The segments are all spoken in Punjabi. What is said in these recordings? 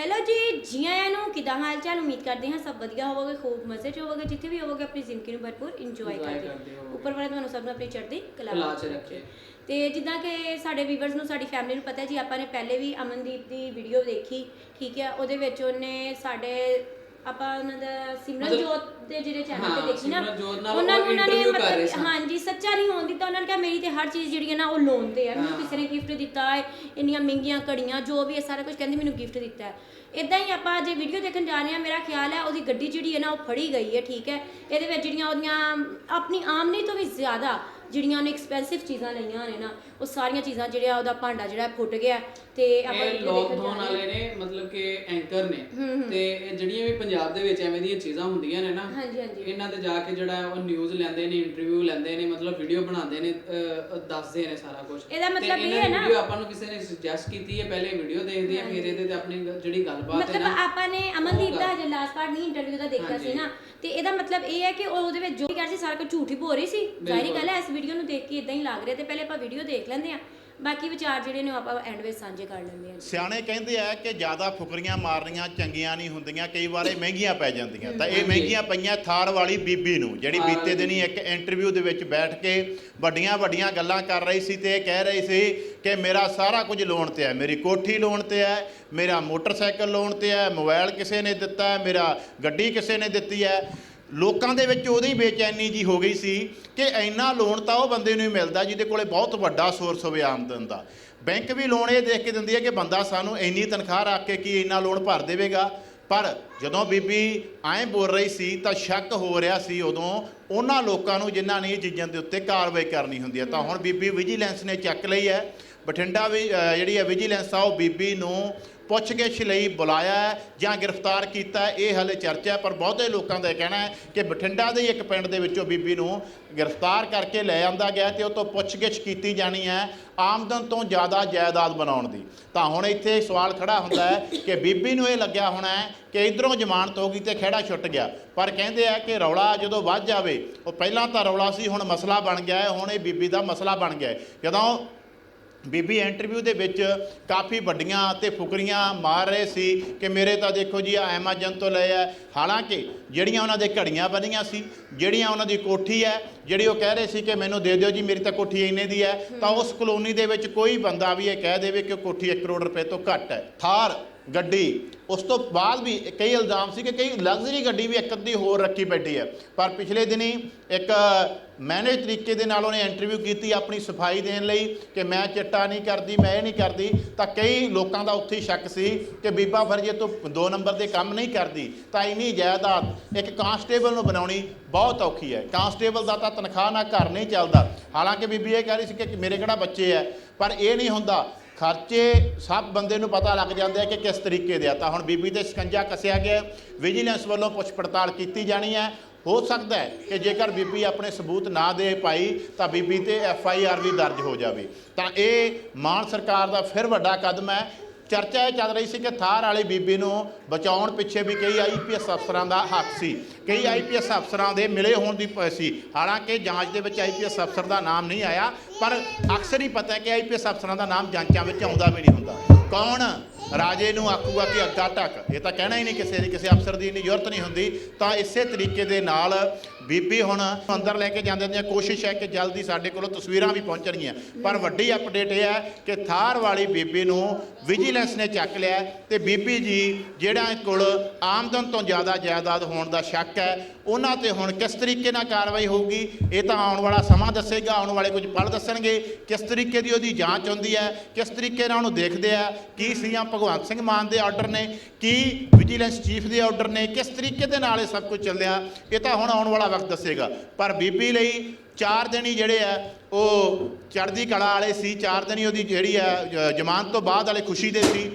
ਹੈਲੋ ਜੀ ਜੀ ਆਇਆਂ ਨੂੰ ਕਿਦਾਂ ਹਾਲ ਚਾਲ ਉਮੀਦ ਕਰਦੇ ਹਾਂ ਸਭ ਵਧੀਆ ਹੋਵੋਗੇ ਖੂਬ ਮਜ਼ੇ 'ਚ ਹੋਵੋਗੇ ਜਿੱਥੇ ਵੀ ਹੋਵੋਗੇ ਆਪਣੀ ਜ਼ਿੰਦਗੀ ਨੂੰ ਭਰਪੂਰ ਇੰਜੋਏ Enjoy ਕਰਦੇ ਕਰਦੇ ਹੋਵੋਗੇ। ਉੱਪਰ ਵਾਲਾ ਤੁਹਾਨੂੰ ਸਭ ਨੂੰ ਆਪਣੀ ਚੜ੍ਹਦੀ ਕਲਾ ਕਲਾ 'ਚ ਰੱਖੇ। ਤੇ ਜਿੱਦਾਂ ਕਿ ਸਾਡੇ ਵੀਵਰਸ ਨੂੰ ਸਾਡੀ ਫੈਮਿਲੀ ਨੂੰ ਪਤਾ ਹੈ ਜੀ ਆਪਾਂ ਨੇ ਪਹਿਲੇ ਵੀ ਅਮਨਦੀਪ ਦੀ ਵੀਡੀਓ ਦੇਖੀ ਠੀਕ ਹੈ ਉਹਦੇ ਵਿੱਚ ਉਹਨੇ ਸਾਡੇ ਆਪਾਂ ਉਹਨਾਂ ਦਾ ਸਿਮਰਨ ਮਤਲਬ- ਜੋਤ ਦੇ ਜਿਹੜੇ ਚੈਨਲ ਤੇ ਹਾਂ, ਦੇਖੀ ਨਾ ਨਾਲ ਉਹਨਾਂ ਉਹ ਨੂੰ ਉਹਨਾਂ ਨੇ interview ਕਰ ਰਹੇ ਮਤਲਬ ਸਨ। ਹਾਂਜੀ ਸੱਚਾ ਨਹੀਂ ਹੋਣ ਦਿੱਤਾ ਉਹਨਾਂ ਨੇ ਕਿਹਾ ਮੇਰੀ ਤੇ ਹਰ ਚੀਜ਼ ਜਿਹੜੀ ਹੈ ਨਾ ਉਹ ਲੋਨ ਤੇ ਹੈ ਮੈਨੂੰ ਹਾਂ। ਕਿਸੇ ਨੇ ਗਿਫਟ ਦਿੱਤਾ ਹੈ ਇੰਨੀਆਂ ਮਹਿੰਗੀਆਂ ਘੜੀਆਂ ਜੋ ਵੀ ਹੈ ਸਾਰਾ ਕੁਝ ਕਹਿੰਦੀ ਮੈਨੂੰ ਗਿਫਟ ਦਿੱਤਾ ਹੈ ਇਦਾਂ ਹੀ ਆਪਾਂ ਜੇ ਵੀਡੀਓ ਦੇਖਣ ਜਾ ਰਹੇ ਹਾਂ ਮੇਰਾ ਖਿਆਲ ਹੈ ਉਹਦੀ ਗੱਡੀ ਜਿਹੜੀ ਹੈ ਨਾ ਉਹ ਫੜੀ ਗਈ ਹੈ ਠੀਕ ਹੈ ਇਹਦੇ ਵਿੱਚ ਜਿਹੜੀਆਂ ਉਹਦੀਆਂ ਆਪਣੀ ਆਮਦਨੀ ਤੋਂ ਵੀ ਜ਼ਿਆਦਾ ਜਿਹੜੀਆਂ ਉਹਨੇ ਐਕਸਪੈਂਸਿਵ ਚੀਜ਼ਾਂ ਲਈਆਂ ਨੇ ਨਾ ਉਹ ਸਾਰੀਆਂ ਚੀਜ਼ਾਂ ਜਿਹੜੀਆਂ ਉਹਦਾ ਭਾਂਡਾ ਜਿਹੜਾ ਫੁੱਟ ਗਿਆ ਤੇ ਆਪਾਂ ਇਹ ਜਾ ਰਹੇ ਹਾਂ। ਵਾਲੇ ਨੇ ਮਤਲਬ ਕਿ ਐਂਕਰ ਨੇ। ਤੇ ਜਿਹੜੀਆਂ ਵੀ ਪੰਜਾਬ ਦੇ ਵਿੱਚ ਐਵੇਂ ਦੀਆਂ ਚੀਜ਼ਾਂ ਹੁੰਦੀਆਂ ਨੇ ਨਾ ਇਹਨਾਂ ਤੇ ਜਾ ਕੇ ਜਿਹੜਾ ਉਹ ਨਿਊਜ਼ ਲੈਂਦੇ ਨੇ ਇੰਟਰਵਿਊ ਲੈਂਦੇ ਨੇ ਮਤਲਬ ਵੀਡੀਓ ਬਣਾਉਂਦੇ ਨੇ ਦੱਸਦੇ ਨੇ ਸਾਰਾ ਕੁਝ ਇਹਦਾ ਮਤਲਬ ਇਹ ਹੈ ਨਾ- ਵੀਡੀਓ ਆਪਾਂ ਨੂੰ ਕਿਸੇ ਨੇ ਸੁਜੈਸਟ ਕੀਤੀ ਹੈ ਪਹਿਲੇ ਵੀਡੀਓ ਦੇਖਦੇ ਆ ਫਿਰ ਇਹਦੇ ਤੇ ਆਪਣੀ ਜਿਹੜੀ ਗੱਲਬਾਤ ਹੈ ਮਤਲਬ ਆਪਾਂ ਨੇ ਅਮਨਦੀਪ ਦਾ ਹਜੇ ਲਾਸਟ ਪਾਰਟ ਨਹੀਂ ਇੰਟਰਵਿਊ ਦਾ ਦੇਖਿਆ ਸੀ। ਨਾ ਤੇ ਇਹਦਾ ਮਤਲਬ ਇਹ ਹੈ ਕਿ ਉਹ ਉਹਦੇ ਵਿੱਚ ਜੋ ਵੀ ਸੀ ਸਾਰਾ ਕੁਝ ਝੂਠ ਹੀ ਬੋਲ ਰਹੀ ਸੀ ਬਿਲਕੁਲ। ਗੱਲ ਹੈ ਇਸ ਵੀਡੀਓ ਨੂੰ ਦੇਖ ਕੇ ਇਦਾਂ ਹੀ ਲੱਗ ਰਿਹਾ ਤੇ ਪਹਿਲੇ ਆਪਾਂ ਵੀਡੀਓ ਦੇਖ ਲੈਂਦੇ ਆ ਬਾਕੀ ਵਿਚਾਰ ਜਿਹੜੇ ਨੇ ਉਹ ਆਪਾਂ ਐਂਡ ਵਿੱਚ ਸਾਂਝੇ ਕਰ ਲੈਂਦੇ ਆ ਸਿਆਣੇ ਕਹਿੰਦੇ ਆ ਕਿ ਜ਼ਿਆਦਾ ਫੁਕਰੀਆਂ ਮਾਰਨੀਆਂ ਚੰਗੀਆਂ ਨਹੀਂ ਹੁੰਦੀਆਂ ਕਈ ਵਾਰ ਮਹਿੰਗੀਆਂ ਪੈ ਜਾਂਦੀਆਂ। ਤਾਂ ਇਹ। ਮਹਿੰਗੀਆਂ ਪਈਆਂ ਥਾਰ ਵਾਲੀ ਬੀਬੀ ਨੂੰ ਜਿਹੜੀ ਬੀਤੇ ਦਿਨੀ ਇੱਕ ਇੰਟਰਵਿਊ ਦੇ ਵਿੱਚ ਬੈਠ ਕੇ ਵੱਡੀਆਂ ਵੱਡੀਆਂ ਗੱਲਾਂ ਕਰ ਰਹੀ ਸੀ ਤੇ ਇਹ ਕਹਿ ਰਹੀ ਸੀ ਕਿ ਮੇਰਾ ਸਾਰਾ ਕੁਝ ਲੋਨ ਤੇ ਹੈ ਮੇਰੀ ਕੋਠੀ ਲੋਨ ਤੇ ਹੈ ਮੇਰਾ ਮੋਟਰਸਾਈਕਲ ਲੋਨ ਤੇ ਹੈ ਮੋਬਾਈਲ ਕਿਸੇ ਨੇ ਦਿੱਤਾ ਹੈ ਮੇਰਾ ਗੱਡੀ ਕਿਸੇ ਨੇ ਦਿੱਤੀ ਹੈ। ਲੋਕਾਂ ਦੇ ਵਿੱਚ ਉਹਦੀ ਬੇਚੈਨੀ ਜੀ ਹੋ ਗਈ ਸੀ ਕਿ ਇੰਨਾ ਲੋਨ ਤਾਂ ਉਹ ਬੰਦੇ ਨੂੰ ਹੀ ਮਿਲਦਾ ਜਿਹਦੇ ਕੋਲੇ ਬਹੁਤ ਵੱਡਾ ਸੋਰਸ ਹੋਵੇ ਆਮਦਨ ਦਾ। ਬੈਂਕ ਵੀ ਲੋਨ ਇਹ ਦੇਖ ਕੇ ਦਿੰਦੀ ਹੈ ਕਿ ਬੰਦਾ ਸਾਨੂੰ ਇੰਨੀ ਤਨਖਾਹ ਰੱਖ ਕੇ ਕੀ ਇੰਨਾ ਲੋਨ ਭਰ ਦੇਵੇਗਾ। ਪਰ ਜਦੋਂ ਬੀਬੀ ਐਂ ਬੋਲ ਰਹੀ ਸੀ ਤਾਂ ਸ਼ੱਕ ਹੋ ਰਿਹਾ ਸੀ ਉਦੋਂ ਉਹਨਾਂ ਲੋਕਾਂ ਨੂੰ ਜਿਨ੍ਹਾਂ ਨੇ ਇਹ ਚੀਜ਼ਾਂ ਦੇ ਉੱਤੇ ਕਾਰਵਾਈ ਕਰਨੀ ਹੁੰਦੀ ਹੈ। ਤਾਂ ਹੁਣ ਬੀਬੀ ਵਿਜੀਲੈਂਸ ਨੇ ਚੱਕ ਲਈ ਹੈ ਬਠਿੰਡਾ ਵੀ ਜਿਹੜੀ ਹੈ ਵਿਜੀਲੈਂਸ ਆ, ਉਹ ਬੀਬੀ ਨੂੰ ਪੁੱਛਗਿੱਛ ਲਈ ਬੁਲਾਇਆ ਜਾਂ ਗ੍ਰਿਫਤਾਰ ਕੀਤਾ ਇਹ ਹਲੇ ਚਰਚਾ ਪਰ ਬਹੁਤੇ ਲੋਕਾਂ ਦਾ ਇਹ ਕਹਿਣਾ ਹੈ ਕਿ ਬਠਿੰਡਾ ਦੇ ਇੱਕ ਪਿੰਡ ਦੇ ਵਿੱਚੋਂ ਬੀਬੀ ਨੂੰ ਗ੍ਰਿਫਤਾਰ ਕਰਕੇ ਲੈ ਆਂਦਾ ਗਿਆ ਤੇ ਉਹ ਤੋਂ ਪੁੱਛਗਿੱਛ ਕੀਤੀ ਜਾਣੀ ਹੈ ਆਮਦਨ ਤੋਂ ਜ਼ਿਆਦਾ ਜਾਇਦਾਦ ਬਣਾਉਣ ਦੀ ਤਾਂ ਹੁਣ ਇੱਥੇ ਸਵਾਲ ਖੜਾ ਹੁੰਦਾ ਹੈ ਕਿ ਬੀਬੀ ਨੂੰ ਇਹ ਲੱਗਿਆ ਹੋਣਾ ਹੈ ਕਿ ਇਧਰੋਂ ਜ਼ਮਾਨਤ ਹੋ ਗਈ ਤੇ ਖਹਿੜਾ ਛੁੱਟ ਗਿਆ ਪਰ ਕਹਿੰਦੇ ਆ ਕਿ ਰੌਲਾ ਜਦੋਂ ਵੱਧ ਜਾਵੇ, ਉਹ ਪਹਿਲਾਂ ਤਾਂ ਰੌਲਾ ਸੀ, ਹੁਣ ਮਸਲਾ ਬਣ ਗਿਆ ਹੈ, ਹੁਣ ਇਹ ਬੀਬੀ ਦਾ ਮਸਲਾ ਬਣ ਗਿਆ ਹੈ। ਜਦੋਂ ਬੀਬੀ ਇੰਟਰਵਿਊ ਦੇ ਵਿੱਚ ਕਾਫੀ ਵੱਡੀਆਂ ਤੇ ਫੁਕਰੀਆਂ ਮਾਰ ਰਹੇ ਸੀ ਕਿ ਮੇਰੇ ਤਾਂ ਦੇਖੋ ਜੀ ਐਮਾਜ਼ਨ ਤੋਂ ਲਏ ਆ। ਹਾਲਾਂਕਿ ਜਿਹੜੀਆਂ ਉਹਨਾਂ ਦੇ ਘੜੀਆਂ ਬਣੀਆਂ ਸੀ, ਜਿਹੜੀਆਂ ਉਹਨਾਂ ਦੀ ਕੋਠੀ ਹੈ, ਜਿਹੜੀ ਉਹ ਕਹਿ ਰਹੇ ਸੀ ਕਿ ਮੈਨੂੰ ਦੇ ਦਿਓ ਜੀ, ਮੇਰੀ ਤਾਂ ਕੋਠੀ ਇੰਨੇ ਦੀ ਹੈ। ਤਾਂ ਉਸ ਕਲੋਨੀ ਦੇ ਵਿੱਚ ਕੋਈ ਬੰਦਾ ਵੀ ਇਹ ਕਹਿ ਦੇਵੇ ਕਿ ਉਹ ਕੋਠੀ 1 ਕਰੋੜ ਰੁਪਏ ਤੋਂ ਘੱਟ ਹੈ। ਥਾਰ ਗੱਡੀ। ਉਸ ਤੋਂ ਬਾਅਦ ਵੀ ਕਈ ਇਲਜ਼ਾਮ ਸੀ ਕਿ ਕਈ ਲਗਜ਼ਰੀ ਗੱਡੀ ਵੀ ਇੱਕ ਅੱਧੀ ਹੋਰ ਰੱਖੀ ਬੈਠੀ ਹੈ। ਪਰ ਪਿਛਲੇ ਦਿਨੀ ਇੱਕ ਮੈਨੇਜ ਤਰੀਕੇ ਦੇ ਨਾਲ ਉਹਨੇ ਇੰਟਰਵਿਊ ਕੀਤੀ ਆਪਣੀ ਸਫ਼ਾਈ ਦੇਣ ਲਈ ਕਿ ਮੈਂ ਚਿੱਟਾ ਨਹੀਂ ਕਰਦੀ, ਮੈਂ ਇਹ ਨਹੀਂ ਕਰਦੀ। ਤਾਂ ਕਈ ਲੋਕਾਂ ਦਾ ਉੱਥੇ ਹੀ ਸ਼ੱਕ ਸੀ ਕਿ ਬੀਬਾ ਫਿਰ ਜੇ ਤੂੰ ਦੋ ਨੰਬਰ ਦੇ ਕੰਮ ਨਹੀਂ ਕਰਦੀ। ਤਾਂ ਇੰਨੀ ਜਾਇਦਾਦ ਇੱਕ ਕਾਂਸਟੇਬਲ ਨੂੰ ਬਣਾਉਣੀ ਬਹੁਤ ਔਖੀ ਹੈ। ਕਾਂਸਟੇਬਲ ਦਾ ਤਾਂ ਤਨਖਾਹ ਨਾਲ ਘਰ ਨਹੀਂ ਚੱਲਦਾ। ਹਾਲਾਂਕਿ ਬੀਬੀ ਇਹ ਕਹਿ ਰਹੀ ਸੀ ਕਿ ਮੇਰੇ ਕਿਹੜਾ ਬੱਚੇ ਹੈ। ਪਰ ਇਹ ਨਹੀਂ ਹੁੰਦਾ ਖਰਚੇ ਸਭ ਬੰਦੇ ਨੂੰ ਪਤਾ ਲੱਗ ਜਾਂਦੇ ਆ ਕਿ ਕਿਸ ਤਰੀਕੇ ਦੇ ਆ। ਤਾਂ ਹੁਣ ਬੀਬੀ ਤੇ ਸ਼ਿਕੰਜਾ ਕੱਸਿਆ ਗਿਆ ਵਿਜੀਲੈਂਸ ਵੱਲੋਂ ਪੁੱਛ ਪੜਤਾਲ ਕੀਤੀ ਜਾਣੀ ਹੈ। ਹੋ ਸਕਦਾ ਹੈ ਕਿ ਜੇਕਰ ਬੀਬੀ ਆਪਣੇ ਸਬੂਤ ਨਾ ਦੇ ਪਾਈ, ਤਾਂ ਬੀਬੀ ਤੇ ਐਫ ਆਈ ਆਰ ਵੀ ਦਰਜ ਹੋ ਜਾਵੇ। ਤਾਂ ਇਹ ਮਾਨ ਸਰਕਾਰ ਦਾ ਫਿਰ ਵੱਡਾ ਕਦਮ ਹੈ। ਚਰਚਾ ਇਹ ਚੱਲ ਰਹੀ ਸੀ ਕਿ ਥਾਰ ਵਾਲੀ ਬੀਬੀ ਨੂੰ ਬਚਾਉਣ ਪਿੱਛੇ ਵੀ ਕਈ ਆਈਪੀਐਸ ਅਫਸਰਾਂ ਦਾ ਹੱਥ ਸੀ। ਕਈ ਆਈਪੀਐਸ ਅਫਸਰਾਂ ਦੇ ਮਿਲੇ ਹੋਣ ਦੀ ਪ- ਸੀ। ਹਾਲਾਂਕਿ ਜਾਂਚ ਦੇ ਵਿੱਚ ਆਈਪੀਐਸ ਅਫਸਰ ਦਾ ਨਾਮ ਨਹੀਂ ਆਇਆ, ਪਰ ਅਕਸਰ ਹੀ ਪਤਾ ਹੈ ਕਿ ਆਈਪੀਐਸ ਅਫਸਰਾਂ ਦਾ ਨਾਮ ਜਾਂਚਾਂ ਵਿੱਚ ਆਉਂਦਾ ਵੀ ਨਹੀਂ ਹੁੰਦਾ। ਕੌਣ? ਰਾਜੇ ਨੂੰ ਆਖੂਗਾ ਕਿ ਅੱਗਾ ਟੱਕ। ਇਹ ਤਾਂ ਕਹਿਣਾ ਹੀ ਨਹੀਂ ਕਿਸੇ ਦੀ, ਕਿਸੇ ਅਫਸਰ ਦੀ ਇੰਨੀ ਜ਼ਰੂਰਤ ਨਹੀਂ ਹੁੰਦੀ। ਤਾਂ ਇਸੇ ਤਰੀਕੇ ਦੇ ਨਾਲ ਬੀਬੀ ਹੁਣ ਅੰਦਰ ਲੈ ਕੇ ਜਾਂਦੇ ਦੀਆਂ ਕੋਸ਼ਿਸ਼ ਹੈ ਕਿ ਜਲਦੀ ਸਾਡੇ ਕੋਲੋਂ ਤਸਵੀਰਾਂ ਵੀ ਪਹੁੰਚਣਗੀਆਂ। ਪਰ ਵੱਡੀ ਅਪਡੇਟ ਇਹ ਹੈ ਕਿ ਥਾਰ ਵਾਲੀ ਬੀਬੀ ਨੂੰ ਵਿਜੀਲੈਂਸ ਨੇ ਚੱਕ ਲਿਆ ਹੈ ਤੇ ਬੀਬੀ ਜੀ ਜਿਹੜਾ ਕੋਲ ਆਮਦਨ ਤੋਂ ਜ਼ਿਆਦਾ ਜਾਇਦਾਦ ਹੋਣ ਦਾ ਸ਼ੱਕ ਹੈ, ਉਹਨਾਂ ਤੇ ਹੁਣ ਕਿਸ ਤਰੀਕੇ ਨਾਲ ਕਾਰਵਾਈ ਹੋਊਗੀ, ਇਹ ਤਾਂ ਆਉਣ ਵਾਲਾ ਸਮਾਂ ਦੱਸੇਗਾ, ਆਉਣ ਵਾਲੇ ਕੁਝ ਪਲ ਦੱਸਣਗੇ, ਕਿਸ ਤਰੀਕੇ ਦੀ ਉਹਦੀ ਜਾਂਚ ਹੁੰਦੀ ਹੈ, ਕਿਸ ਤਰੀਕੇ ਨਾਲ ਉਹਨੂੰ ਦੇਖਦੇ ਆ, ਕੀ ਸੀਐਮ ਭਗਵੰਤ ਸਿੰਘ ਮਾਨ ਦੇ ਆਰਡਰ ਨੇ, ਕੀ ਵਿਜੀਲੈਂਸ ਚੀਫ ਦੇ ਆਰਡਰ ਨੇ, ਕਿਸ ਤਰੀਕੇ ਦੇ ਨਾਲ ਇਹ ਸਭ ਕੁਝ ਚੱਲਿਆ, ਇਹ ਤਾਂ ਹੁਣ ਆਉਣ ਵਾਲਾ ਵਕਤ ਦੱਸੇਗਾ। ਪਰ ਬੀਬੀ ਲਈ ਚਾਰ ਦਿਨ ਹੀ ਜਿਹੜੇ ਆ, ਉਹ ਚੜ੍ਹਦੀ ਕਲਾ ਵਾਲੇ ਸੀ। ਚਾਰ ਦਿਨ ਹੀ ਉਹਦੀ ਜਿਹੜੀ ਆ ਜ਼ਮਾਨਤ ਤੋਂ ਬਾਅਦ ਵਾਲੇ ਖੁਸ਼ੀ ਦੇ ਸੀ।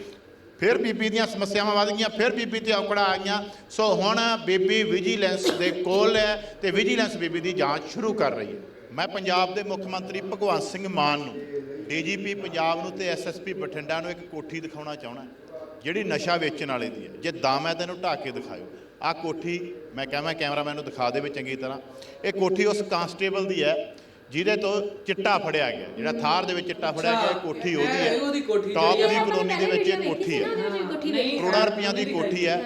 ਫਿਰ ਬੀਬੀ ਦੀਆਂ ਸਮੱਸਿਆਵਾਂ ਵਧ ਗਈਆਂ, ਫਿਰ ਬੀਬੀ ਤੇ ਔਕੜਾਂ ਆ ਗਈਆਂ। ਸੋ ਹੁਣ ਬੀਬੀ ਵਿਜੀਲੈਂਸ ਦੇ ਕੋਲ ਹੈ ਤੇ ਵਿਜੀਲੈਂਸ ਬੀਬੀ ਦੀ ਜਾਂਚ ਸ਼ੁਰੂ ਕਰ ਰਹੀ ਹੈ। ਮੈਂ ਪੰਜਾਬ ਦੇ ਮੁੱਖ ਮੰਤਰੀ ਭਗਵੰਤ ਸਿੰਘ ਮਾਨ ਨੂੰ, ਡੀਜੀਪੀ ਪੰਜਾਬ ਨੂੰ ਤੇ ਐਸਐਸਪੀ ਬਠਿੰਡਾ ਨੂੰ ਇੱਕ ਕੋਠੀ ਦਿਖਾਉਣਾ ਚਾਹਣਾ ਜਿਹੜੀ ਨਸ਼ਾ ਵੇਚਣ ਵਾਲੇ ਦੀ ਹੈ। ਜੇ ਦਮ ਹੈ ਤੈਨੂੰ ਢਾਕ ਕੇ ਦਿਖਾਇਓ। ਆਹ ਕੋਠੀ ਮੈਂ ਕਹਾਂ ਕੈਮਰਾਮੈਨ ਨੂੰ ਦਿਖਾ ਦੇਵੇ ਚੰਗੀ ਤਰ੍ਹਾਂ। ਇਹ ਕੋਠੀ ਉਸ ਕਾਂਸਟੇਬਲ ਦੀ ਹੈ ਜਿਹਦੇ ਤੋਂ ਚਿੱਟਾ ਫੜਿਆ ਗਿਆ। ਜਿਹੜਾ ਥਾਰ ਦੇ ਵਿੱਚ ਚਿੱਟਾ ਫੜਿਆ ਗਿਆ ਇਹ ਕੋਠੀ ਉਹਦੀ ਹੈ। ਟੌਪ ਦੀ ਕਲੋਨੀ ਦੇ ਵਿੱਚ ਇਹ ਕੋਠੀ ਹੈ। ਕਰੋੜਾਂ ਰੁਪਈਆਂ ਦੀ ਕੋਠੀ ਹੈ।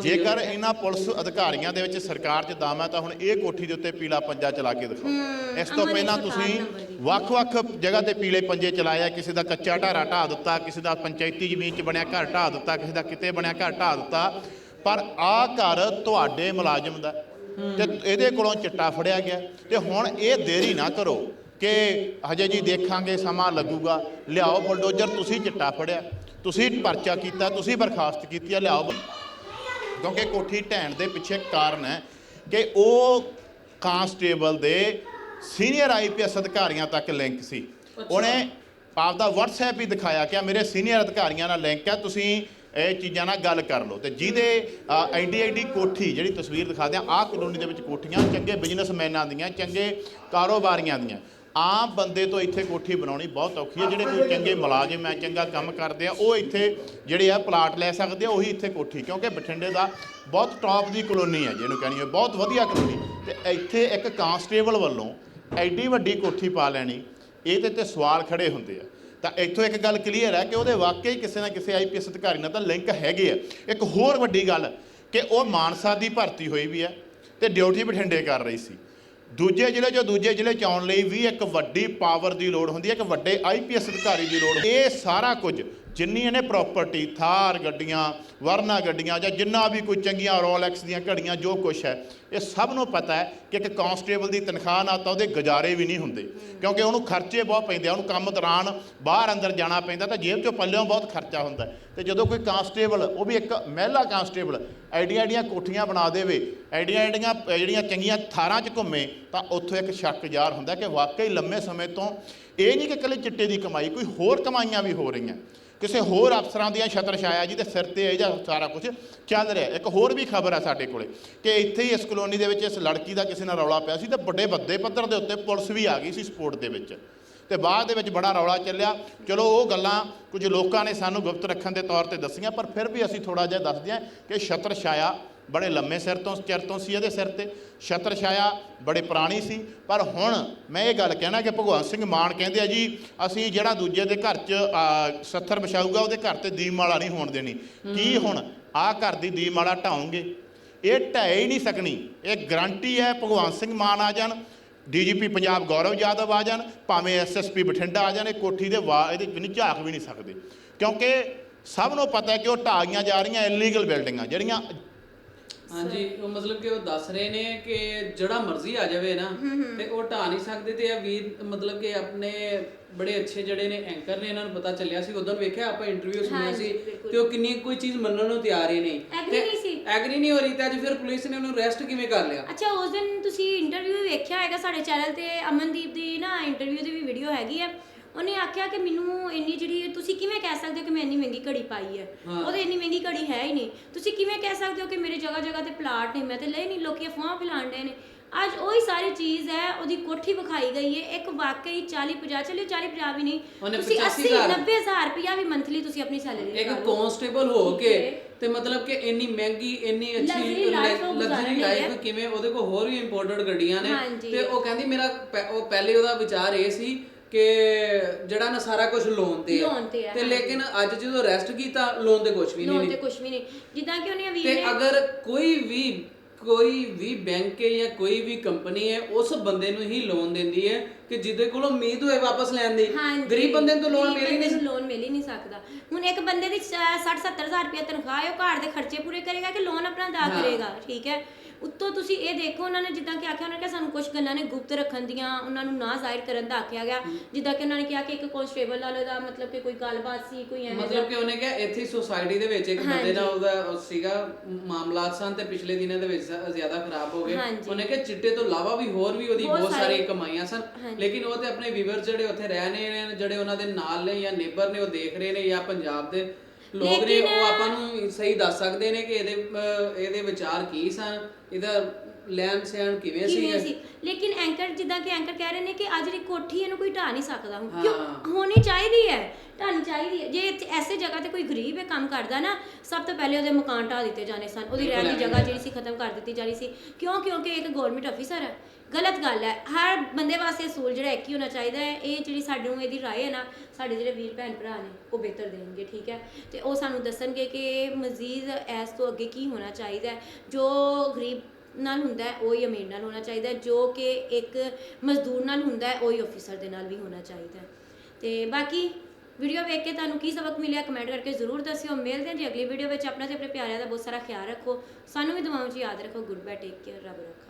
ਜੇਕਰ ਇਹਨਾਂ ਪੁਲਿਸ ਅਧਿਕਾਰੀਆਂ ਦੇ ਵਿੱਚ ਸਰਕਾਰ 'ਚ ਦਮ ਹੈ ਤਾਂ ਹੁਣ ਇਹ ਕੋਠੀ ਦੇ ਉੱਤੇ ਪੀਲਾ ਪੰਜਾ ਚਲਾ ਕੇ ਦਿਖਾਓ ਇਸ ਤੋਂ ਪਹਿਲਾਂ 158 ਤੁਸੀਂ। ਵੱਖ-ਵੱਖ ਜਗ੍ਹਾ ਤੇ ਪੀਲੇ ਪੰਜੇ ਚਲਾਇਆ ਕਿਸੇ ਦਾ ਕੱਚਾ ਢਾਰਾ ਢਾ ਦਿੱਤਾ ਕਿਸੇ ਦਾ ਪੰਚਾਇਤੀ ਜ਼ਮੀਨ 'ਚ ਬਣਿਆ ਘਰ ਢਾ ਦਿੱਤਾ ਕਿਸੇ ਦਾ ਕਿਤੇ ਬਣਿਆ ਘਰ ਢਾ ਦਿੱਤਾ। ਪਰ ਆਹ ਘਰ ਤੁਹਾਡੇ ਮੁਲਾਜ਼ਮ ਦਾ ਤੇ ਇਹਦੇ ਕੋਲੋਂ ਚਿੱਟਾ ਫੜਿਆ ਗਿਆ। ਤੇ ਹੁਣ ਇਹ ਦੇਰੀ ਨਾ ਕਰੋ ਕਿ ਹਜੇ ਜੀ ਦੇਖਾਂਗੇ ਸਮਾਂ ਲੱਗੂਗਾ। ਲਿਆਓ ਬੁਲਡੋਜ਼ਰ ਤੁਸੀਂ ਚਿੱਟਾ ਫੜਿਆ। ਤੁਸੀਂ ਪਰਚਾ ਕੀਤਾ ਤੁਸੀਂ ਬਰਖਾਸਤ ਕੀਤੀ ਆ ਲਿਆਓ ਕਿਉਂਕਿ ਕੋਠੀ ਢਹਿਣ ਦੇ ਪਿੱਛੇ ਕਾਰਨ ਹੈ ਕਿ ਉਹ ਕਾਂਸਟੇਬਲ ਦੇ ਸੀਨੀਅਰ ਆਈਪੀਐਸ ਅਧਿਕਾਰੀਆਂ ਤੱਕ ਲਿੰਕ ਸੀ। ਉਹਨੇ ਆਪਦਾ WhatsApp ਹੀ ਦਿਖਾਇਆ ਕਿ ਮੇਰੇ ਸੀਨੀਅਰ ਅਧਿਕਾਰੀਆਂ ਨਾਲ ਲਿੰਕ ਹੈ ਤੁਸੀਂ ਇਹ ਚੀਜ਼ਾਂ ਨਾਲ ਗੱਲ ਕਰ ਲਓ। ਤੇ ਜਿਹਦੇ ਐਡੀ ਐਡੀ ਕੋਠੀ, ਜਿਹੜੀ ਤਸਵੀਰ ਦਿਖਾ ਦਿਆਂ ਆਹ ਕਲੋਨੀ ਦੇ ਵਿੱਚ ਕੋਠੀਆਂ, ਚੰਗੇ ਬਿਜ਼ਨਸਮੈਨਾਂ ਦੀਆਂ, ਚੰਗੇ ਕਾਰੋਬਾਰੀਆਂ ਦੀਆਂ। ਆਮ ਬੰਦੇ ਤੋਂ ਇੱਥੇ ਕੋਠੀ ਬਣਾਉਣੀ ਬਹੁਤ ਔਖੀ ਹੈ ਜਿਹੜੇ ਕੋਈ ਚੰਗੇ ਮੁਲਾਜ਼ਮ ਹੈ ਚੰਗਾ ਕੰਮ ਕਰਦੇ ਆ, ਉਹ ਇੱਥੇ ਜਿਹੜੇ ਆ ਪਲਾਟ ਲੈ ਸਕਦੇ ਆ, ਉਹੀ ਇੱਥੇ ਕੋਠੀ, ਕਿਉਂਕਿ ਬਠਿੰਡੇ ਦਾ ਬਹੁਤ ਟੌਪ ਦੀ ਕਲੋਨੀ ਹੈ ਜਿਹਨੂੰ ਕਹਿਣੀ ਹੈ ਬਹੁਤ ਵਧੀਆ ਕਲੋਨੀ। ਤੇ ਇੱਥੇ ਇੱਕ ਕਾਂਸਟੇਬਲ ਵੱਲੋਂ ਐਡੀ ਵੱਡੀ ਕੋਠੀ ਪਾ ਲੈਣੀ, ਇਹਦੇ ਤੇ ਸਵਾਲ ਖੜੇ ਹੁੰਦੇ ਆ। ਤਾਂ ਇੱਥੋਂ ਇੱਕ ਗੱਲ ਕਲੀਅਰ ਹੈ ਕਿ ਉਹਦੇ ਵਾਕਈ ਕਿਸੇ ਨਾ ਕਿਸੇ ਆਈਪੀਐਸ ਅਧਿਕਾਰੀ ਨਾਲ ਤਾਂ ਲਿੰਕ ਹੈਗੇ ਆ। ਇੱਕ ਹੋਰ ਵੱਡੀ ਗੱਲ ਕਿ ਉਹ ਮਾਨਸਾ ਦੀ ਭਰਤੀ ਹੋਈ ਵੀ ਹੈ ਤੇ ਡਿਊਟੀ ਬਠਿੰਡੇ ਕਰ ਰਹੀ ਸੀ। ਦੂਜੇ ਜ਼ਿਲ੍ਹੇ ਚੋਂ ਦੂਜੇ ਜ਼ਿਲ੍ਹੇ ਚ ਆਉਣ ਲਈ ਵੀ ਇੱਕ ਵੱਡੀ ਪਾਵਰ ਦੀ ਲੋੜ ਹੁੰਦੀ ਹੈ, ਇੱਕ ਵੱਡੇ ਆਈਪੀਐਸ ਅਧਿਕਾਰੀ ਦੀ ਲੋੜ ਇਹ ਸਾਰਾ ਕੁਝ ਜਿੰਨੀ ਇਹਨੇ ਪ੍ਰਾਪਰਟੀ ਥਾਰ ਗੱਡੀਆਂ, ਵਰਨਾ ਗੱਡੀਆਂ ਜਾਂ ਜਿੰਨਾ ਵੀ ਕੋਈ ਚੰਗੀਆਂ ਰੋਲੈਕਸ ਦੀਆਂ ਘੜੀਆਂ, ਜੋ ਕੁਛ ਹੈ, ਇਹ ਸਭ ਨੂੰ ਪਤਾ ਹੈ ਕਿ ਇੱਕ ਕਾਂਸਟੇਬਲ ਦੀ ਤਨਖਾਹ ਨਾਲ ਤਾਂ ਉਹਦੇ ਗੁਜ਼ਾਰੇ ਵੀ ਨਹੀਂ ਹੁੰਦੇ ਕਿਉਂਕਿ ਉਹਨੂੰ ਖਰਚੇ ਬਹੁਤ ਪੈਂਦੇ ਆ, ਉਹਨੂੰ ਕੰਮ ਦੌਰਾਨ ਬਾਹਰ ਅੰਦਰ ਜਾਣਾ ਪੈਂਦਾ ਤਾਂ ਜੇਬ ਚੋਂ ਪੱਲਿਓਂ ਬਹੁਤ ਖਰਚਾ ਹੁੰਦਾ ਹੈ। ਤੇ ਜਦੋਂ ਕੋਈ ਕਾਂਸਟੇਬਲ ਉਹ ਵੀ ਇੱਕ ਮਹਿਲਾ ਕਾਂਸਟੇਬਲ ਐਡੀਆਂ ਐਡੀਆਂ ਕੋਠੀਆਂ ਬਣਾ ਦੇਵੇ ਐਡੀਆਂ ਐਡੀਆਂ ਜਿਹੜੀਆਂ ਚੰਗੀਆਂ ਥਾਰਾਂ 'ਚ ਘੁੰਮੇ ਤਾਂ ਉੱਥੋਂ ਇੱਕ ਸ਼ੱਕ ਜ਼ਾਹਰ ਹੁੰਦਾ ਕਿ ਵਾਕਈ ਲੰਮੇ ਸਮੇਂ ਤੋਂ ਇਹ ਨਹੀਂ ਕਿ ਇਕੱਲੇ ਚਿੱਟੇ ਦੀ ਕਮਾਈ, ਕੋਈ ਹੋਰ ਕਮਾਈਆਂ ਵੀ ਹੋ ਰਹੀਆਂ। ਕਿਸੇ ਹੋਰ ਅਫਸਰਾਂ ਦੀਆਂ ਛਤਰ ਛਾਇਆ ਜੀ ਦੇ ਸਿਰ ਤੇ ਇਹ ਜਿਹਾ ਸਾਰਾ ਕੁਝ ਚੱਲ ਰਿਹਾ। ਇੱਕ ਹੋਰ ਵੀ ਖਬਰ ਹੈ ਸਾਡੇ ਕੋਲੇ ਕਿ ਇੱਥੇ ਹੀ ਇਸ ਕਲੋਨੀ ਦੇ ਵਿੱਚ ਇਸ ਲੜਕੀ ਦਾ ਕਿਸੇ ਨਾਲ ਰੌਲਾ ਪਿਆ ਸੀ ਤੇ ਵੱਡੇ ਵੱਡੇ ਪੱਧਰ ਦੇ ਉੱਤੇ ਪੁਲਿਸ ਵੀ ਆ ਗਈ ਸੀ ਸਪੋਰਟ ਦੇ ਵਿੱਚ। ਤੇ ਬਾਅਦ ਦੇ ਵਿੱਚ ਬੜਾ ਰੌਲਾ ਚੱਲਿਆ। ਚਲੋ ਉਹ ਗੱਲਾਂ ਕੁਝ ਲੋਕਾਂ ਨੇ ਸਾਨੂੰ ਗੁਪਤ ਰੱਖਣ ਦੇ ਤੌਰ ਤੇ ਦੱਸੀਆਂ, ਪਰ ਫਿਰ ਵੀ ਅਸੀਂ ਥੋੜਾ ਜਿਹਾ ਦੱਸਦੇ ਹਾਂ ਕਿ ਛਤਰ ਛਾਇਆ ਬੜੇ ਲੰਮੇ ਸਿਰ ਤੋਂ ਚਿਰ ਤੋਂ ਸੀ ਇਹਦੇ ਸਿਰ ਤੇ। ਛਤਰ ਛਾਇਆ ਬੜੇ ਪੁਰਾਣੀ ਸੀ। ਪਰ ਹੁਣ ਮੈਂ ਇਹ ਗੱਲ ਕਹਿਣਾ ਕਿ ਭਗਵੰਤ ਸਿੰਘ ਮਾਨ ਕਹਿੰਦੇ ਆ ਜੀ ਅਸੀਂ ਜਿਹੜਾ ਦੂਜੇ ਦੇ ਘਰ 'ਚ ਸੱਥਰ ਵਿਛਾਊਗਾ ਉਹਦੇ ਘਰ ਤੇ ਦੀਪਮਾਲਾ ਨਹੀਂ ਹੋਣ ਦੇਣੀ। ਕੀ ਹੁਣ ਆਹ ਘਰ ਦੀ ਦੀਪਮਾਲਾ ਢਾਉਂਗੇ? ਇਹ ਢਹਿ ਹੀ ਨਹੀਂ ਸਕਣੀ। ਇਹ ਗਰੰਟੀ ਹੈ ਭਗਵੰਤ ਸਿੰਘ ਮਾਨ ਆ ਜਾਣ ਡੀਜੀਪੀ ਪੰਜਾਬ ਗੌਰਵ ਯਾਦਵ ਆ ਜਾਣ ਭਾਵੇਂ ਐਸਐਸਪੀ ਬਠਿੰਡਾ ਆ ਜਾਣ ਇਹ ਕੋਠੀ ਦੇ ਵਾ ਇਹਦੇ ਵੀ ਨਹੀਂ ਝਾਕ ਵੀ ਨਹੀਂ ਸਕਦੇ। ਕਿਉਂਕਿ ਸਭ ਨੂੰ ਪਤਾ ਹੈ ਕਿ ਉਹ ਢਾਈਆਂ ਜਾ ਰਹੀਆਂ ਇਲੀਗਲ ਬਿਲਡਿੰਗਾਂ ਜਿਹੜੀਆਂ ਹਾਂਜੀ ਉਹ ਮਤਲਬ ਕਿ ਉਹ ਦੱਸ ਰਹੇ ਨੇ ਕਿ ਜਿਹੜਾ ਮਰਜ਼ੀ ਆ ਜਾਵੇ ਨਾ ਤੇ ਉਹ ਢਾ ਨਹੀਂ ਸਕਦੇ ਤੇ ਇਹ ਵੀਰ ਮਤਲਬ ਕਿ ਆਪਣੇ ਬੜੇ ਅੱਛੇ ਜਿਹੜੇ ਨੇ ਐਂਕਰ ਨੇ ਇਹਨਾਂ ਨੂੰ ਪਤਾ ਚੱਲਿਆ ਸੀ ਉਦੋਂ ਵੇਖਿਆ ਆਪਾਂ ਇੰਟਰਵਿਊ ਸੁਣਿਆ ਸੀ। ਤੇ ਉਹ ਕਿੰਨੀ ਕੋਈ ਚੀਜ਼ ਮੰਨਣ ਨੂੰ ਤਿਆਰ ਹੀ ਨਹੀਂ Agree ਨਹੀਂ ਸੀ। ਐਗਰੀ ਨਹੀਂ ਹੋ ਰਹੀ ਤੇ ਅੱਜ ਫਿਰ ਪੁਲਿਸ ਨੇ ਉਹਨੂੰ ਅਰੈਸਟ ਕਿਵੇਂ ਕਰ ਲਿਆ ਅੱਛਾ ਉਸ ਦਿਨ ਤੁਸੀਂ ਇੰਟਰਵਿਊ ਵੇਖਿਆ ਹੋਏਗਾ ਸਾਡੇ ਚੈਨਲ ਤੇ ਅਮਨਦੀਪ ਦੀ ਨਾ ਇੰਟਰਵਿਊ ਦੀ ਵੀ ਵੀਡੀਓ ਹੈਗੀ ਹੈ ਉਹਨੇ ਆਖਿਆ ਕਿ ਮੈਨੂੰ ਇੰਨੀ ਜਿਹੜੀ ਤੁਸੀਂ ਕਿਵੇਂ ਕਹਿ ਸਕਦੇ ਹੋ ਕਿ ਮੈਂ ਇੰਨੀ ਮਹਿੰਗੀ ਘੜੀ ਪਾਈ ਹੈ? ਹਾਂ। ਉਹਦੇ ਇੰਨੀ ਮਹਿੰਗੀ ਘੜੀ ਹੈ ਹੀ ਨਹੀਂ। ਤੁਸੀਂ ਕਿਵੇਂ ਕਹਿ ਸਕਦੇ ਹੋ ਕਿ ਮੇਰੇ ਜਗ੍ਹਾ ਜਗ੍ਹਾ ਤੇ ਪਲਾਟ ਨੇ ਮੈਂ ਤੇ ਲਏ ਨਹੀਂ ਲੋਕੀ ਅਫਵਾਹ ਫੈਲਾਣ ਦੇ ਨੇ। ਅੱਜ ਉਹੀ ਸਾਰੀ ਚੀਜ਼ ਹੈ ਉਹਦੀ ਕੋਠੀ ਵਿਖਾਈ ਗਈ ਹੈ। ਇੱਕ ਵਾਕਈ 40 50 ਚਲਿਓ 40 50 ਵੀ ਨਹੀਂ। ਉਹਨੇ ਤੁਸੀਂ 80 85,000 90000 ਰੁਪਇਆ ਵੀ ਮੰਥਲੀ ਤੁਸੀਂ ਆਪਣੀ ਸੈਲਰੀ ਇੱਕ ਕਾਂਸਟੇਬਲ ਹੋ ਕੇ ਤੇ ਮਤਲਬ ਕਿ ਇੰਨੀ ਮਹਿੰਗੀ ਇੰਨੀ ਅੱਛੀ life ਉਹ ਲਗਜ਼ਰੀ ਹੈ। ਲਾਈਫ ਕਿਵੇਂ ਉਹਦੇ ਕੋਲ ਹੋਰ ਵੀ ਇੰਪੋਰਟਡ ਗੱਡੀਆਂ ਨੇ। ਹਾਂਜੀ। ਤੇ ਉਹ ਕਹਿੰਦੀ ਮੇਰਾ ਪਹਿ- ਉਹ ਪਹਿਲੇ ਉਹਦਾ ਵਿਚਾਰ ਇਹ ਸੀ ਕਿ ਜਿਹੜਾ ਨਾ ਸਾਰਾ ਕੁਝ ਲੋਨ ਤੇ ਤੇ ਹੈ, ਤੇ ਹਾਂਜੀ। ਲੇਕਿਨ ਅੱਜ ਜਦੋਂ ਅਰੈਸਟ ਕੀਤਾ ਲੋਨ ਤੇ ਕੁਝ ਵੀ ਲੋਨ ਨਹੀਂ ਤੇ ਕੁਝ ਵੀ ਨਹੀਂ। ਜਿੱਦਾਂ ਕਿ ਉਹਨੇ ਵੀਰ ਤੇ ਨੇ ਅਗਰ ਕੋਈ ਵੀ ਕੋਈ ਵੀ ਬੈਂਕ ਹੈ ਜਾਂ ਕੋਈ ਵੀ ਕੰਪਨੀ ਹੈ ਉਸ ਬੰਦੇ ਨੂੰ ਹੀ ਲੋਨ ਦਿੰਦੀ ਹੈ ਕਿ ਜਿਹਦੇ ਕੋਲ ਉਮੀਦ ਹੋਏ ਵਾਪਸ ਲੈਣ ਦੀ। ਹਾਂਜੀ। ਗਰੀਬ ਬੰਦੇ ਨੂੰ ਤਾਂ ਲੋਨ ਗਰੀਬ ਮਿਲ ਹੀ ਬੰਦੇ ਨਹੀਂ। ਨੂੰ ਲੋਨ ਮਿਲ ਹੀ ਨਹੀਂ ਸਕਦਾ। ਹੁਣ ਇੱਕ ਬੰਦੇ ਦੀ 60 70000 ਰੁਪਏ ਤਨਖਾਹ ਹੈ ਉਹ ਘਰ ਦੇ ਖਰਚੇ ਪੂਰੇ ਕਰੇਗਾ ਕਿ ਲੋਨ ਆਪਣਾ ਅਦਾ ਹਾਂ। ਕਰੇਗਾ? ਠੀਕ ਹੈ। ਉੱਤੋਂ ਤੁਸੀਂ ਇਹ ਦੇਖੋ ਉਹਨਾਂ ਨੇ ਜਿੱਦਾਂ ਕਿ ਆਖਿਆ ਉਹਨਾਂ ਨੇ ਕਿ ਸਾਨੂੰ ਕੁਝ ਗੱਲਾਂ ਨੇ ਗੁਪਤ ਰੱਖਣ ਦੀਆਂ ਉਹਨਾਂ ਨੂੰ ਨਾ ਜ਼ਾਹਿਰ ਕਰਨ ਦਾ ਆਖਿਆ ਗਿਆ ਜਿੱਦਾਂ ਕਿ ਉਹਨਾਂ ਨੇ ਕਿਹਾ ਕਿ ਇੱਕ ਕਾਂਸਟੇਬਲ ਨਾਲ ਉਹਦਾ ਮਤਲਬ ਕਿ ਕੋਈ ਗੱਲਬਾਤ ਸੀ ਕੋਈ ਐਵੇਂ ਮਤਲਬ ਕਿ ਉਹਨੇ ਕਿਹਾ ਇੱਥੇ ਸੋਸਾਇਟੀ ਦੇ ਵਿੱਚ ਇੱਕ ਬੰਦੇ ਹਾਂਜੀ। ਉਹਦਾ ਉਹ ਸੀਗਾ ਮਾਮਲਾਤ ਸਨ ਤੇ ਪਿਛਲੇ ਦਿਨਾਂ ਦੇ ਵਿੱਚ ਜ਼ਿਆਦਾ ਖਰਾਬ ਹੋ ਗਏ। ਉਹਨੇ ਕਿਹਾ ਚਿੱਟੇ ਤੋਂ ਇਲਾਵਾ ਵੀ ਹੋਰ ਵੀ ਉਹਦੀ ਬਹੁਤ ਸਾਰੀ ਕਮਾਈਆਂ ਸਨ। ਲੇਕਿਨ ਉਹ ਤੇ ਆਪਣੇ ਵੀਵਰ ਜਿਹੜੇ ਉੱਥੇ ਰਹਿ ਰਹੇ ਨੇ ਜਿਹੜੇ ਉਹਨਾਂ ਦੇ ਨਾਲ ਨੇ ਜਾਂ ਨੇਬਰ ਨੇ ਉਹ ਦੇਖ ਰਹੇ ਨੇ ਜਾਂ ਪੰਜਾਬ ਦੇ ਲੋਕ ਨੇ ਲੇਕਿਨ- ਉਹ ਆਪਾਂ ਨੂੰ ਸਹੀ ਦੱਸ ਸਕਦੇ ਨੇ ਕਿ ਇਹਦੇ ਅਹ, ਇਹਦੇ ਵਿਚਾਰ ਕੀ ਸਨ ਇਹਦਾ ਲੈਣ ਸਹਿਣ ਕਿਵੇਂ ਕਿਵੇਂ ਸੀ? ਸੀ ਲੇਕਿਨ ਐਂਕਰ ਜਿੱਦਾਂ ਕਿ ਐਂਕਰ ਕਹਿ ਰਹੇ ਨੇ ਕਿ ਅੱਜ ਜਿਹੜੀ ਕੋਠੀ ਇਹਨੂੰ ਕੋਈ ਢਾ ਨਹੀਂ ਸਕਦਾ। ਹੁਣ। ਹਾਂ। ਕਿਉਂ ਹੋਣੀ ਚਾਹੀਦੀ ਹੈ ਢਾਣੀ ਚਾਹੀਦੀ ਹੈ। ਜੇ ਇੱਥੇ ਐਸੇ ਜਗ੍ਹਾ ਤੇ ਕੋਈ ਗਰੀਬ ਹੈ ਕੰਮ ਕਰਦਾ ਨਾ ਸਭ ਤੋਂ ਪਹਿਲੇ ਉਹਦੇ ਮਕਾਨ ਢਾ ਦਿੱਤੇ ਜਾਣੇ ਸਨ। ਉਹਦੀ ਰਹਿਣ ਦੀ ਜਗ੍ਹਾ ਜਿਹੜੀ ਸੀ ਖਤਮ ਕਰ ਦਿੱਤੀ ਜਾਣੀ ਸੀ। ਕਿਉਂ? ਕਿਉਂਕਿ ਇੱਕ ਗਵਰਨਮੈਂਟ ਅਫੀਸਰ ਹੈ। ਗਲਤ ਗੱਲ ਹੈ। ਹਰ ਬੰਦੇ ਵਾਸਤੇ ਅਸੂਲ ਜਿਹੜਾ ਇੱਕ ਹੀ ਹੋਣਾ ਚਾਹੀਦਾ ਹੈ। ਇਹ ਜਿਹੜੀ ਸਾਡੇ ਨੂੰ ਇਹਦੀ ਰਾਏ ਹੈ ਨਾ, ਸਾਡੇ ਜਿਹੜੇ ਵੀਰ ਭੈਣ ਭਰਾ ਨੇ, ਉਹ ਬਿਹਤਰ ਦੇਣਗੇ, ਠੀਕ ਹੈ? ਤੇ ਉਹ ਸਾਨੂੰ ਦੱਸਣਗੇ ਕਿ ਮਜ਼ੀਦ ਇਸ ਤੋਂ ਅੱਗੇ ਕੀ ਹੋਣਾ ਚਾਹੀਦਾ ਹੈ। ਜੋ ਗਰੀਬ ਨਾਲ ਹੁੰਦਾ ਹੈ, ਉਹ ਹੀ ਅਮੀਰ ਨਾਲ ਹੋਣਾ ਚਾਹੀਦਾ ਹੈ। ਜੋ ਕਿ ਇੱਕ ਮਜ਼ਦੂਰ ਨਾਲ ਹੁੰਦਾ ਹੈ, ਉਹ ਹੀ ਅਫੀਸਰ ਦੇ ਨਾਲ ਵੀ ਹੋਣਾ ਚਾਹੀਦਾ ਹੈ। ਤੇ ਬਾਕੀ ਵੀਡੀਓ ਵੇਖ ਕੇ ਤੁਹਾਨੂੰ ਕੀ ਸਬਕ ਮਿਲਿਆ ਕਮੈਂਟ ਕਰਕੇ ਜ਼ਰੂਰ ਦੱਸਿਓ। ਮਿਲਦੇ ਹਾਂ ਜੀ ਅਗਲੀ ਵੀਡੀਓ ਵਿੱਚ। ਆਪਣਾ ਤੇ ਆਪਣੇ ਪਿਆਰਿਆਂ ਦਾ ਬਹੁਤ ਸਾਰਾ ਖਿਆਲ ਰੱਖੋ। ਸਾਨੂੰ ਵੀ ਦੁਆਵਾਂ 'ਚ ਯਾਦ ਰੱਖੋ। ਗੁੱਡ ਬਾਏ ਟੇਕ ਕੇਅਰ ਰੱਬ ਰੱਖਾ